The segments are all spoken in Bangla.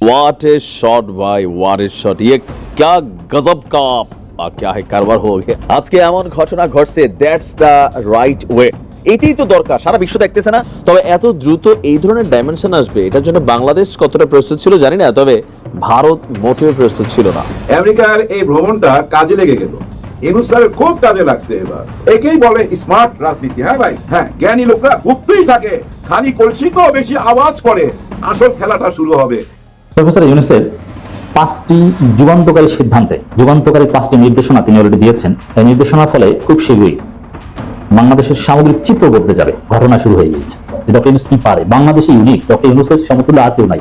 व्हाट ए शॉट भाई व्हाट ए शॉट ये क्या गजब का आ, क्या है কারবার हो गया আজকে এমন ঘটনা ঘটছে দ্যাটস দ্য রাইট ওয়ে এটাই তো দরকার সারা বিশ্ব দেখতেছে না তবে এত দ্রুত এই ধরনের ডাইমেনশন আসবে এটার জন্য বাংলাদেশ কতটা প্রস্তুত ছিল জানি না তবে ভারত মোটেও প্রস্তুত ছিল না আমেরিকার এই ভ্রমণটা কাজে লেগে গেল ইনুস স্যারের খুব কাজে লাগছে এবার একেই বলে স্মার্ট রাজনীতি হ্যাঁ ভাই হ্যাঁ জ্ঞানী লোকরা গুপ্তই থাকে খালি কলসি তো বেশি আওয়াজ করে আসল খেলাটা শুরু হবে প্রফেসর ইউনুসের পাঁচটি যুগান্তকারী সিদ্ধান্তে, যুগান্তকারী পাঁচটি নির্দেশনা তিনি অলরেডি দিয়েছেন। এই নির্দেশনার ফলে খুব শীঘ্রই বাংলাদেশের সামগ্রিক চিত্র বদলে যাবে, ঘটনা শুরু হয়ে গিয়েছে। যে ডক্টর ইউনুস কি পারে? বাংলাদেশে ইউনিক ডক্টর ইউনুসের সমতুল্য আর কেউ নাই।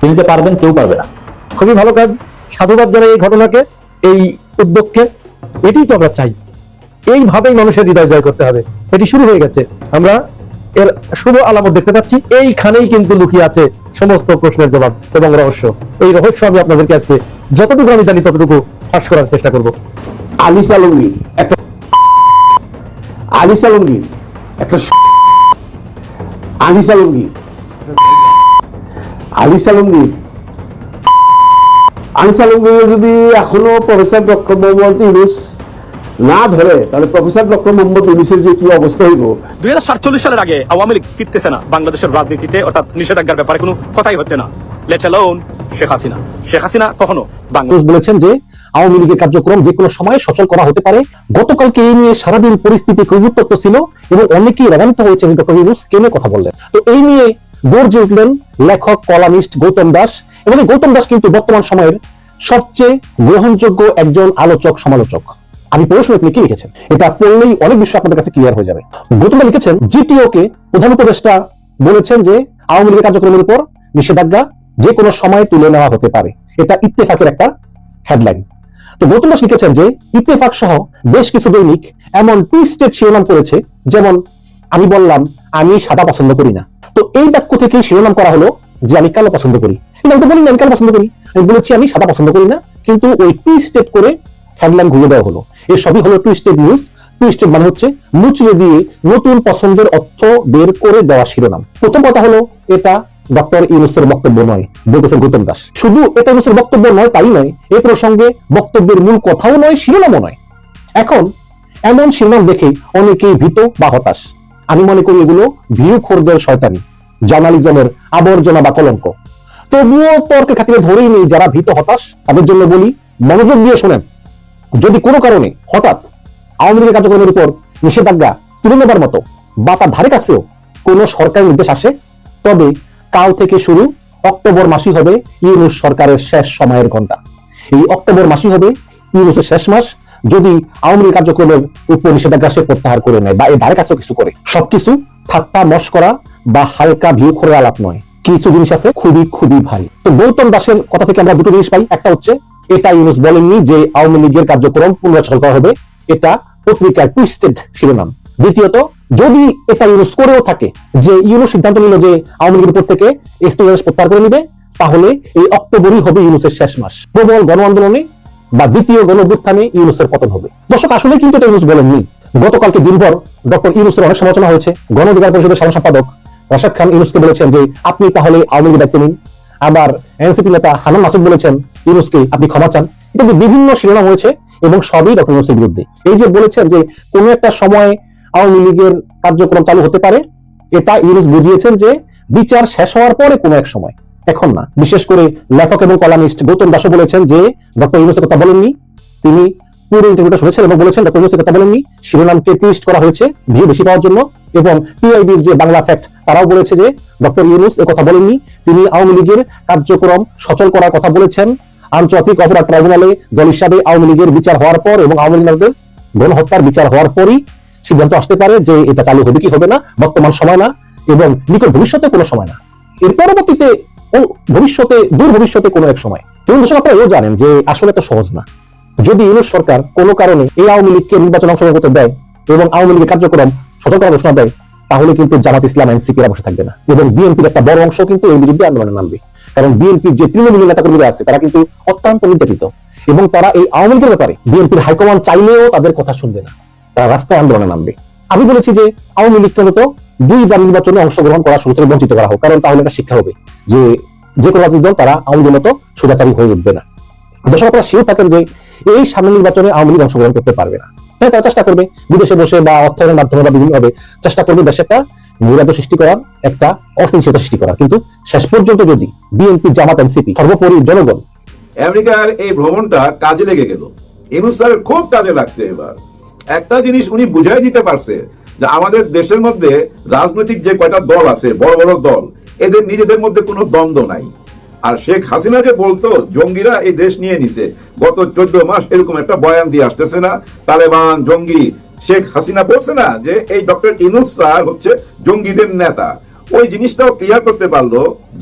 তিনি যে পারবেন, কেউ পারবে না। খুবই ভালো কাজ। সাধুবাদ জানাই এই ঘটনাকে, এই উদ্যোগকে। এটি তো আমরা চাই। এইভাবেই মানুষের হৃদয় জয় করতে হবে। এটি শুরু হয়ে গেছে। আমরা এর শুভ আলামত দেখতে পাচ্ছি। এইখানেই কিন্তু লুকিয়ে আছে সমস্ত প্রশ্নের জবাব এবং রহস্য, এই রহস্য আমি আপনাদেরকে আজকে যতটুকু আমি জানি ততটুকু ফাঁস করার চেষ্টা করব। আলিস আলমগীর, একটা আলিস আলমগীর, একটা আলিস আলমগীর আলিস আলমগীর আলিস আলমগীর যদি এখনও প্রফেসর ডক্টর মোহাম্মদ ইউনুস না ধরে তাহলে প্রফেসর ডক্টর মোহাম্মদ ইউনুসের যে কি অবস্থা হইব? দুই হাজার সাতচল্লিশ সালের আগে আওয়ামী লীগ ফিরতেছে না বাংলাদেশের রাজনীতিতে অর্থাৎ নিষেধাজ্ঞার ব্যাপারে কোনো কথাই হচ্ছে না। Let alone Sheikh Hasina. Sheikh Hasina কখনো বাংলাদেশ বলেছেন যে আওয়ামী লীগের কার্যক্রম যে কোনো সময় সচল করা হতে পারে। গতকালকে এই নিয়ে সারাদিন পরিস্থিতি খুব উত্তপ্ত ছিল এবং অনেকেই রাগান্বিত হয়েছেন ডক্টর ইউনুস কে কথা বললেন। তো এই নিয়ে গর্জে উঠলেন লেখক কলামিস্ট গৌতম দাস এবং গৌতম দাস কিন্তু বর্তমান সময়ের সবচেয়ে গ্রহণযোগ্য একজন আলোচক সমালোচক। আমি পড়ে শুনে কি লিখেছেন? এটা পড়লেই অনেক বিষয় আপনাদের কাছে ক্লিয়ার হয়ে যাবে। গৌতম লিখেছেন, জিটিও কে প্রধান উপদেষ্টা বলেছেন যে আওয়ামী লীগের কার্যক্রমের উপর নিষেধাজ্ঞা যে কোনো সময় তুলে নেওয়া হতে পারে। এটা ইত্তেফাকের একটা হেডলাইন তো গৌতম দাস লিখেছেন যে, ইত্তেফাক সহ বেশ কিছু দৈনিক এমন টুইস্টেড শিরোনাম করেছে, যেমন, আমি বললাম, আমি সাদা পছন্দ করি না। তো এই বাক্য থেকে শিরোনাম করা হলো যে, আমি কালো পছন্দ করি। কিন্তু আমি তো বলিনি, আমি কালো পছন্দ করি। আমি বলেছি, আমি সাদা পছন্দ করি না। কিন্তু ওই টুইস্টেড করে হেডলাইন ঘুরে দেওয়া হলো। এই সবই হলো টুইস্টেড নিউজ টুইস্টেড মানে হচ্ছে মুচড়ে দিয়ে নতুন পছন্দের অর্থ বের করে দেওয়া শিরোনাম। প্রথম কথা হলো, এটা ডক্টর ইউনুসের বক্তব্য নয় বলতেছেন গৌতম দাস। শুধু এটা ইউনুসের বক্তব্য নয়, তাই নয়, এ প্রসঙ্গে বক্তব্যের মূল কথাও নয়, শিরোনামও নয়। এখন, এমন শিরোনাম দেখে অনেকেই ভীত বা হতাশ। আমি মনে করি এগুলো ভিউ খোরদের শয়তানি, জার্নালিজমের আবর্জনা বা কলঙ্ক। তবুও তর্কের খাতিরে ধরেই নেই যারা ভীত হতাশ। তাদের জন্য বলি, মনোযোগ দিয়ে শোনেন। যদি কোনো কারণে হঠাৎ আওয়ামী লীগের কার্যক্রমের উপর নিষেধাজ্ঞা তুলে নেবার মতো বা তার ধারে কাছেও কোনো সরকারি নির্দেশ আসে, তবে কাল থেকে শুরু অক্টোবর মাসই হবে ইউনুস সরকারের শেষ সময়ের ঘণ্টা এই অক্টোবর মাসই হবে ইউনুসের শেষ মাস। যদি আওয়ামী লীগ কার্যক্রমের উপর নিষেধাজ্ঞা সে প্রত্যাহার করে নেয় বা এর ধারে কাছেও কিছু করে, সবকিছু ঠাট্টা মস্করা বা হালকা ভিউ করে আলাপ নয়। কিছু জিনিস আছে খুবই খুবই ভারী। তো গৌতম দাসের কথা থেকে আমরা দুটো জিনিস পাই। একটা হচ্ছে এটা ইউনুস বলেননি যে আওয়ামী লীগের কার্যক্রম পুনরাচল করা হবে। এটা পত্রিকার টুইস্টেড শিরোনাম। দ্বিতীয়ত, যদি এটা ইউনুস করেও থাকে, যে ইউনুস সিদ্ধান্ত নিল যে আওয়ামী লীগের উপর থেকে স্থিতিবাস প্রত্যাহার করে নিবে, তাহলে এই অক্টোবরই হবে ইউনুসের শেষ মাস। প্রবল গণ আন্দোলনে বা দ্বিতীয় গণ অভ্যুত্থানে ইউনুসের পতন হবে। দর্শক, আসলে কিন্তু এটা ইউনুস বলেননি। গতকালকে দিনভর ডক্টর ইউনুসের অনেক সমালোচনা হয়েছে। গণ অধিকার পরিষদের সাধারণ সম্পাদক রাশাদ খান ইউনুসকে বলেছেন যে, আপনি তাহলে আওয়ামী লীগের দায়িত্ব নিন। আবার এনসিপি নেতা হানান মাসুদ বলেছেন, ইউনুসকে আপনি ক্ষমা চান। ইত্যাদি বিভিন্ন শিরোনাম হয়েছে এবং সবই ডক্টর ইউনুসের বিরুদ্ধে। এই যে বলেছেন যে কোনো একটা সময় আওয়ামী লীগের কার্যক্রম চালু হতে পারে, এটা ইউনুস বুঝিয়েছেন যে বিচার শেষ হওয়ার পরে কোনো এক সময়। এখন না। বিশেষ করে লেখক এবং কলামিস্ট গৌতম দাসও বলেছেন যে ডক্টর ইউনুসের কথা বলেননি। তিনি পুরো ইন্টারভিউটা শুনেছেন এবং বলেছেন ডক্টর ইউনুসের কথা বলেননি। শিরোনামকে টুইস্ট করা হয়েছে ভিউ বেশি পাওয়ার জন্য এবং পিআইবির যে বাংলা ফ্যাক্ট তারাও বলেছে যে ডক্টর ইউনুস এ কথা বলেননি। তিনি আওয়ামী লীগের কার্যক্রম সচল করার কথা বলেছেন। আন্তর্জাতিক অপরাধ ট্রাইব্যুনালে দল হিসাবে আওয়ামী লীগের বিচার হওয়ার পর এবং আওয়ামী লীগের গণহত্যার বিচার হওয়ার পরই সিদ্ধান্ত আসতে পারে যে এটা চালু হবে কি হবে না, বর্তমান সময় না এবং নিকট ভবিষ্যতে কোনো সময় না। এর পরবর্তীতে ভবিষ্যতে, দূর ভবিষ্যতে কোনো এক সময়। এবং দর্শক আপনারা এও জানেন যে আসলে তো সহজ না। যদি ইউনুস সরকার কোনো কারণে এই আওয়ামী লীগকে নির্বাচন অংশগ্রহণ করতে দেয় এবং আওয়ামী লীগের কার্যক্রম করার ঘোষণা দেয়, তাহলে কিন্তু জামাত ইসলাম এনসিপিরা বসে থাকবে না। এবং বিএনপির একটা বড় অংশ কিন্তু এর বিরুদ্ধে আন্দোলনে নামবে। কারণ বিএনপির যে তৃণমূল নেতাকর্মীরা আছে, তারা কিন্তু অত্যন্ত নির্যাতিত। এবং তারা এই আওয়ামী লীগের ব্যাপারে বিএনপির হাইকমান্ড চাইলেও তাদের কথা শুনবে না। তারা রাস্তায় আন্দোলনে নামবে। আমি বলেছি যে আওয়ামী লীগকে মতো দুইবার নির্বাচনে অংশগ্রহণ করা সুযোগ বঞ্চিত করা হোক, কারণ তাহলে একটা শিক্ষা হবে যে যে কোনো রাজনৈতিক দল তারা আওয়ামী লীগের মতো সোজাচারী হয়ে উঠবে না। দর্শক আপনারা শিওর থাকেন যে এই সামনে নির্বাচনে আওয়ামী লীগ অংশগ্রহণ করতে পারবে না। হ্যাঁ তারা চেষ্টা করবে বিদেশে বসে বা অর্থায়নের মাধ্যমে বা বিভিন্নভাবে চেষ্টা করবে দেশে একটা নিরাপদ সৃষ্টি করার, একটা অস্থিতিশীলতা সৃষ্টি করার। কিন্তু শেষ পর্যন্ত যদি বিএনপি, জামাত, এনসিপি, সর্বোপরি জনগণ আমেরিকার এই ভ্রমণটা কাজে লেগে গেল। ইনুস স্যারের খুব কাজে লাগছে এবার। একটা জিনিস উনি বুঝাই দিতে পারছে যে আমাদের দেশের মধ্যে রাজনৈতিক যে কয়টা দল আছে, বড় বড় দল, এদের নিজেদের মধ্যে কোনো দ্বন্দ্ব নাই। আর শেখ হাসিনা যে বলতো, জঙ্গিরা এই দেশ নিয়ে নিছে, গত চোদ্দ মাস এরকম একটা বয়ান দিয়ে আসতেছে না, তালেবান, জঙ্গি, শেখ হাসিনা বলছে না যে এই ডক্টর ইনুস স্যার হচ্ছে জঙ্গিদের নেতা। ওই জিনিসটাও ক্লিয়ার করতে পারল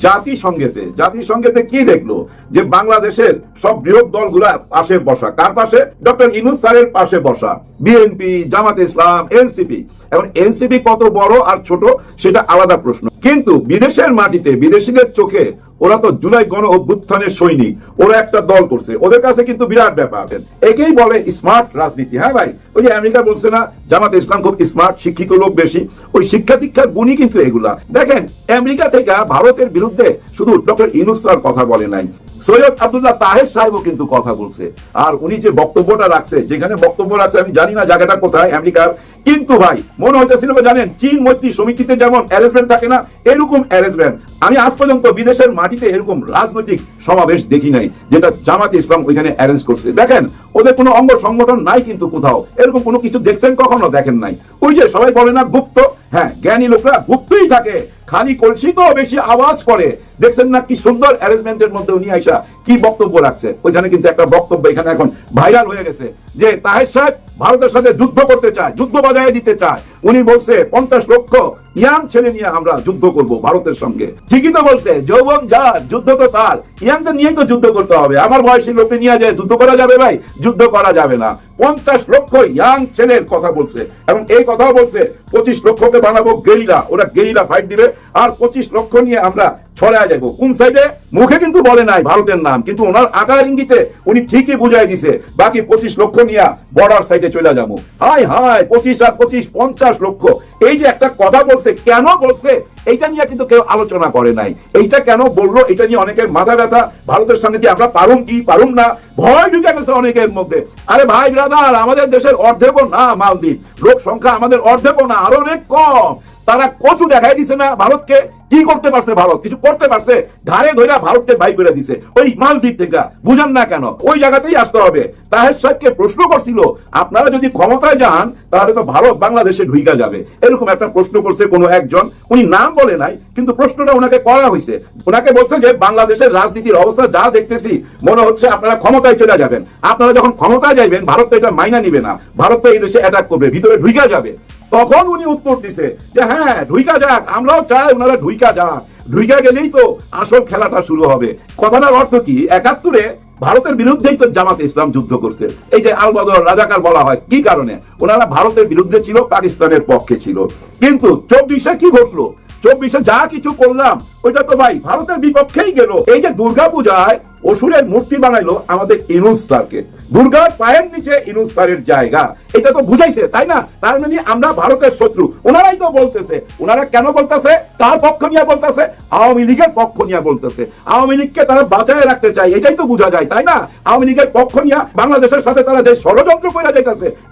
জাতিসংঘেতে। জাতিসংঘেতে কি দেখল? যে বাংলাদেশের সব বৃহৎ দলগুলা পাশে বসা। কার পাশে? ডক্টর ইনুস স্যারের পাশে বসা। BNP, Jamaat Islam, NCP. এখন এনসিপি কত বড় আর ছোট, সেটা আলাদা প্রশ্ন। কিন্তু বিদেশের মাটিতে, বিদেশিদের চোখে ওরা তো জুলাই গণ অভ্যুত্থানের সৈনিক। ওরা একটা দল করছে। ওদের কাছে কিন্তু বিরাট ব্যাপার। একেই বলে স্মার্ট রাজনীতি। হ্যাঁ ভাই? ওই যে আমেরিকা বলছে না, জামাত ইসলাম খুব স্মার্ট শিক্ষিত লোক বেশি। ওই শিক্ষা দীক্ষার গুণই কিন্তু এগুলা। দেখেন, আমেরিকা থেকে ভারতের বিরুদ্ধে শুধু ডক্টর ইনুস্তার কথা বলে নাই। সৈয়দ আব্দুল্লাহ তাহের সাহেবও কিন্তু কথা বলছে। আর উনি যে বক্তব্যটা রাখছে, যেখানে বক্তব্য রাখছে, আমি জানি না জায়গাটা কোথায়, আমেরিকার। কিন্তু ভাই, মনে হইতেছিল জানেন, চীন মৈত্রী সমিতিতে যেমন অ্যারেঞ্জমেন্ট থাকে না, এরকম অ্যারেঞ্জমেন্ট আমি আজ পর্যন্ত বিদেশের মাটিতে এরকম রাজনৈতিক সমাবেশ দেখি নাই, যেটা জামাতে ইসলাম ওইখানে অ্যারেঞ্জ করছে। দেখেন, ওদের কোনো অঙ্গ সংগঠন নাই কিন্তু কোথাও। এরকম কোনো কিছু দেখছেন কখনো, দেখেন নাই। ওই যে সবাই বলে না, গুপ্ত হ্যাঁ জ্ঞানী লোকরা গুপ্তই থাকে। খালি কলসি তো বেশি আওয়াজ করে। দেখছেন না কি সুন্দর অ্যারেঞ্জমেন্টের মধ্যে উনি আইসা কি বক্তব্য রাখছে। ওইখানে কিন্তু একটা বক্তব্য এখানে এখন ভাইরাল হয়ে গেছে যে তাহের সাহেব ভারতের সাথে যুদ্ধ করতে চায়, যুদ্ধ বাজায় দিতে চায়। উনি বলছে, পঞ্চাশ লক্ষ ইয়াং ছেলে নিয়ে আমরা যুদ্ধ করব ভারতের সঙ্গে। ঠিকই তো বলছে, যৌবন যার, যুদ্ধ তো তার। ইয়াংদের নিয়েই তো যুদ্ধ করতে হবে। আমার বয়সী লোককে নিয়ে যায় যুদ্ধ করা যাবে ভাই, যুদ্ধ করা যাবে না। পঞ্চাশ লক্ষ ইয়াং ছেলের কথা বলছে এবং এই কথাও বলছে, পঁচিশ লক্ষকে বানাবো গেরিলা। ওরা গেরিলা ফাইট দিবে আর পঁচিশ লক্ষ নিয়ে আমরা ছড়ায় যাব। কোন সাইডে মুখে কিন্তু বলে নাই ভারতের নাম, কিন্তু ওনার আকার ইঙ্গিতে উনি ঠিকই বুঝাই দিছে, বাকি পঁচিশ লক্ষ নিয়ে বর্ডার সাইডে চলে যাব। হাই হাই পঁচিশ আর পঁচিশ, পঞ্চাশ লক্ষ। এই যে একটা কথা বলছে, কেন বলছে, এইটা নিয়ে কিন্তু কেউ আলোচনা করে নাই। এইটা কেন বলল এটা নিয়ে অনেকের মাথা ব্যথা। ভারতের সঙ্গে কি আমরা পারুম কি পারুম না? ভয় ঢুকে গেছে অনেকের মধ্যে। আরে ভাই ব্রাদার আমাদের দেশের অর্ধেকও না, মালদ্বীপ। লোক সংখ্যা আমাদের অর্ধেকও না, আরও অনেক কম। তারা কচু দেখাই দিছে না ভারতকে। কি করতে পারছে ভারত? কিছু করতে পারছে? ধারে ধরে ভারতকে ভাই করে দিছে। ওই মালদ্বীপ থেকে। বুঝান না কেন? ওই জায়গাতেই আসতে হবে। তাহের সাহেবকে প্রশ্ন করছিল, আপনারা যদি ক্ষমতায় যান, তাহলে তো ভারত বাংলাদেশে ঢুইকা যাবে। এরকম একটা প্রশ্ন করছে কোনো একজন। উনি নাম বলে নাই, কিন্তু প্রশ্নটা ওনাকে করা হয়েছে ওনাকে বলছে যে, বাংলাদেশের রাজনীতির অবস্থা যা দেখতেছি, মনে হচ্ছে আপনারা ক্ষমতায় চলে যাবেন। আপনারা যখন ক্ষমতায় যাইবেন, ভারত তো এটা মাইনা নিবে না। ভারত তো এই দেশে অ্যাটাক করবে, ভিতরে ঢুইকা যাবে। তখন উনি উত্তর দিছে যে হ্যাঁ ঢুইকা যাক, আমরাও চাই ওনারা ঢুইকা যাক। ঢুইকা গেলেই তো আসল খেলাটা শুরু হবে। কথাটার অর্থ কি? একাত্তরে ভারতের বিরুদ্ধেই তো জামাতে ইসলাম যুদ্ধ করছে। এই যে আল বদর রাজাকার বলা হয়, কি কারণে? ওনারা ভারতের বিরুদ্ধে ছিল, পাকিস্তানের পক্ষে ছিল। কিন্তু চব্বিশে কি ঘটলো? চব্বিশে যা কিছু করলাম, ওইটা তো ভাই ভারতের বিপক্ষেই গেল। এই যে দুর্গা পূজায় অসুরের মূর্তি বানাইলো আমাদের ইনুস স্যারকে। দুর্গার পায়ের নিচে ইনুস স্যারের জায়গা। এটা তো বুঝাইছে, তাই না? তার মানে আমরা ভারতের শত্রু। ওনারাই তো বলতেছে, ওনারা কেন বলতেছে? তার পক্ষ নিয়ে বলতেছে, আওয়ামী লীগের পক্ষ নিয়ে বলতেছে। আওয়ামী লীগকে তারা বাঁচায় রাখতে চায়, এটাই তো বোঝা যায়, তাই না? আওয়ামী লীগের পক্ষ নিয়ে বাংলাদেশের সাথে তারা যে ষড়যন্ত্র করে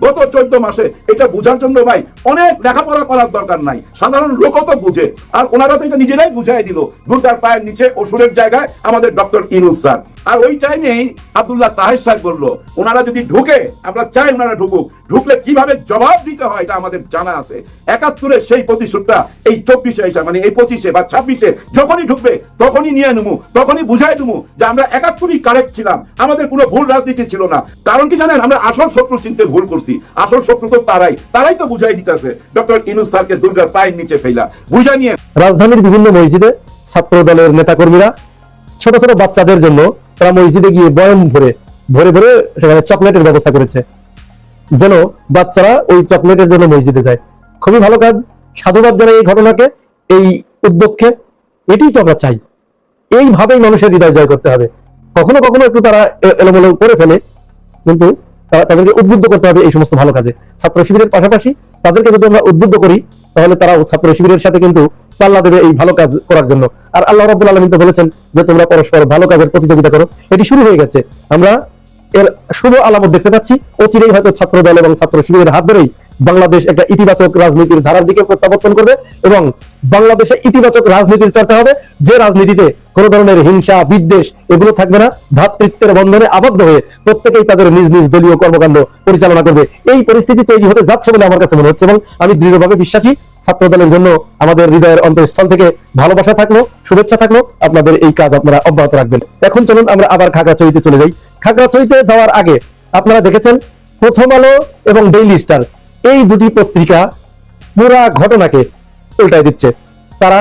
গত চোদ্দ মাসে এটা বুঝার জন্য ভাই অনেক লেখাপড়া করার দরকার নাই। সাধারণ তো বুঝে। আর ওনারা তো এটা নিজেরাই বুঝাই দিল। পায়ের নিচে অসুরের জায়গায় আমাদের ডক্টর ইনুস স্যার। আর ওই টাইমেই আব্দুল্লাহ তাহের সাহেব বলল, ওনারা যদি ঢুকে, আমরা চাই ওনারা ঢুকুক। ঢুকলে কীভাবে জবাব দিতে হয় এটা আমাদের জানা আছে। একাত্তরের সেই প্রতিশোধটা এই চব্বিশে এসে মানে এই পঁচিশে বা ছাব্বিশে যখনই ঢুকবে, তখনই নিয়ে নেব, তখনই বুঝাই দেবো যে আমরা একাত্তরই কারেক্ট ছিলাম। আমাদের কোনো ভুল রাজনীতি ছিল না। কারণ কি জানেন, আমরা আসল শত্রু চিনতে ভুল করছি। আসল শত্রু তো তারাই। তারাই তো বুঝাই দিতেছে, ডক্টর ইনুস স্যারকে দুর্গার পায়ের নিচে ফেলা। বুঝা নিয়ে রাজধানীর বিভিন্ন মসজিদে ছাত্র দলের নেতাকর্মীরা ছোট ছোট বাচ্চাদের জন্য তারা মসজিদে গিয়ে বয়ন ভরে ভরে ভরে সেখানে চকলেটের ব্যবস্থা করেছে। যেন বাচ্চারা ওই চকলেটের জন্য মসজিদে যায়। খুবই ভালো কাজ। সাধুবাদ জানাই এই ঘটনাকে, এই উদ্যোগকে। এটি তো আমরা চাই। এইভাবেই মানুষের হৃদয় জয় করতে হবে। কখনো কখনো একটু তারা এলোমেলো করে ফেলে, কিন্তু তাদেরকে উদ্বুদ্ধ করতে হবে এই সমস্ত ভালো কাজে। ছাত্র শিবিরের পাশাপাশি তাদেরকে যদি আমরা উদ্বুদ্ধ করি, তাহলে তারা ছাত্র শিবিরের সাথে কিন্তু পাল্লা দেবে এই ভালো কাজ করার জন্য। আর আল্লাহ রাব্বুল আলামিন তো বলেছেন যে, তোমরা পরস্পর ভালো কাজের প্রতিযোগিতা করো। এটি শুরু হয়ে গেছে। আমরা এর শুভ আলামত দেখতে পাচ্ছি। অচিরেই হয়তো ছাত্র দল এবং ছাত্র শিবিরের হাত ধরেই বাংলাদেশ একটা ইতিবাচক রাজনীতির ধারার দিকে প্রত্যাবর্তন করবে এবং বাংলাদেশে ইতিবাচক রাজনীতির চর্চা হবে। যে রাজনীতিতে কোন ধরনের হিংসা, বিদ্বেষ এগুলো থাকবে না, ভ্রাতৃত্বের বন্ধনে আবদ্ধ হয়ে প্রত্যেকেই তাদের নিজ নিজ দলীয় কর্মকাণ্ড পরিচালনা করবে। এই পরিস্থিতি তৈরি হতে যাচ্ছে বলে আমার কাছে মনে হচ্ছে এবং আমি দৃঢ়ভাবে বিশ্বাসী। ছাত্র দলের জন্য আমাদের হৃদয়ের অন্তঃস্থল থেকে ভালোবাসা থাকল, শুভেচ্ছা থাকল। আপনাদের এই কাজ আপনারা অব্যাহত রাখবেন। এখন চলুন আমরা আবার খাগড়াছড়িতে চলে যাই। খাগড়াছড়িতে যাওয়ার আগে আপনারা দেখেছেন প্রথম আলো এবং ডেইলি স্টার এই দুটি পত্রিকা পুরা ঘটনাকে উল্টায় দিচ্ছে। তারা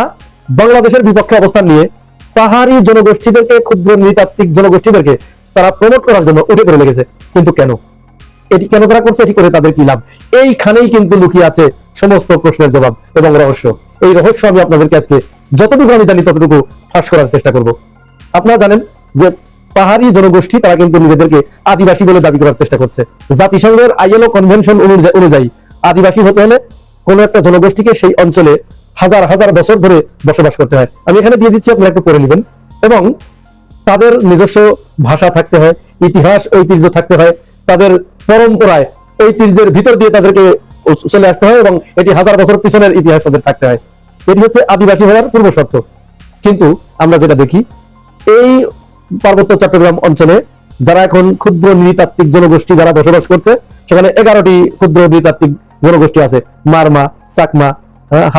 বাংলাদেশের বিপক্ষে অবস্থান নিয়ে পাহাড়ি জনগোষ্ঠীদেরকে, ক্ষুদ্র নৃতাত্ত্বিক জনগোষ্ঠীদেরকে তারা প্রমোট করার জন্য উঠে পড়ে লেগেছে। কিন্তু কেন? এটি কেন তারা করছে? এটি করে তাদের কি লাভ? এইখানেই কিন্তু লুকিয়ে আছে সমস্ত প্রশ্নের জবাব এবং রহস্য। এই রহস্য আমি আপনাদেরকে আজকে যতটুকু আমি জানি, ততটুকু ফাঁস করার চেষ্টা করব। আপনারা জানেন যে পাহাড়ি জনগোষ্ঠী, তারা কিন্তু নিজেদেরকে আদিবাসী বলে দাবি করার চেষ্টা করছে। জাতিসংঘের আইএলও কনভেনশন অনুযায়ী আদিবাসী হতে হলে কোন একটা জনগোষ্ঠীকে সেই অঞ্চলে হাজার হাজার বছর ধরে বসবাস করতে হয়। আমি এখানে দিয়ে দিচ্ছি, আপনারা একটু পড়ে নেবেন। এবং তাদের নিজস্ব ভাষা থাকতে হয়, ইতিহাস, ঐতিহ্য থাকতে হয়, তাদের পরম্পরায়, ঐতিহ্যের ভিতর দিয়ে তাদেরকে চলে আসতে হয় এবং এটি হাজার বছর পিছনের ইতিহাস তাদের থাকতে হয়। এটি হচ্ছে আদিবাসী হওয়ার পূর্ব শর্ত কিন্তু আমরা যেটা দেখি, এই পার্বত্য চট্টগ্রাম অঞ্চলে যারা এখন ক্ষুদ্র নৃতাত্ত্বিক জনগোষ্ঠী যারা বসবাস করছে সেখানে এগারোটি ক্ষুদ্র নৃতাত্ত্বিক জনগোষ্ঠী আছে মারমা চাকমা হ্যাঁ,